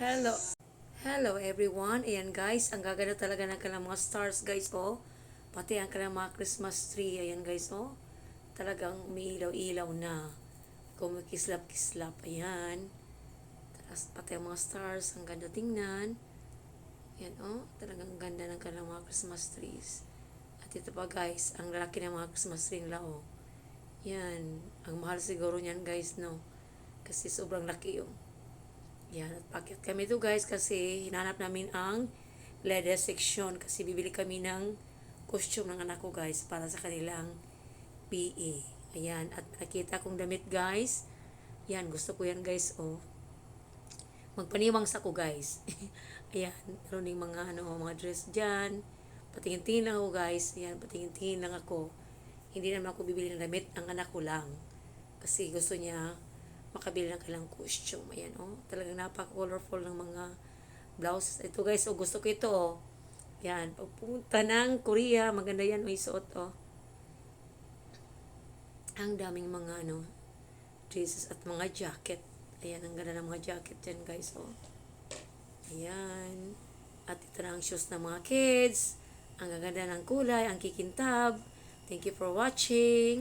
Hello. Hello everyone. Ayan guys, ang gaganda talaga ng kanilang mga stars guys oh. Pati ang kanilang mga Christmas tree. Ayan guys oh. Talagang umiilaw-ilaw na. Kumikislap-kislap. Ayan. Tapos pati ang mga stars. Ang ganda tingnan. Ayan oh. Talagang ganda ng kanilang mga Christmas trees. At ito pa guys, ang lalaki ng mga Christmas tree nila oh. Yan. Ang mahal siguro niyan guys no. Kasi sobrang laki oh. Yan, at packet kami to guys kasi hinanap namin ang leather section kasi bibili kami ng costume ng anak ko guys para sa kanilang PE. Ayan, at nakita kong damit guys. Yan, gusto ko yan guys, oh. Magpaniwang sa ko guys. Ayan, meron ding mga ano, mga dress dyan. Patingin-tingin lang ako guys. Ayan, patingin-tingin lang ako. Hindi naman ako bibili ng damit, ang anak ko lang. Kasi gusto niya makabili ng kailang costume. Ayan, oh. Talagang napaka-colorful ng mga blouses. Ito guys, oh, gusto ko ito, oh. Yan, pagpunta ng Korea, maganda yan, may suot, oh. Ang daming mga, ano, dresses at mga jacket. Ayan, ang ganda ng mga jacket dyan, guys, oh. Ayan. At ito na ang shoes ng mga kids. Ang gaganda ng kulay, ang kikintab. Thank you for watching.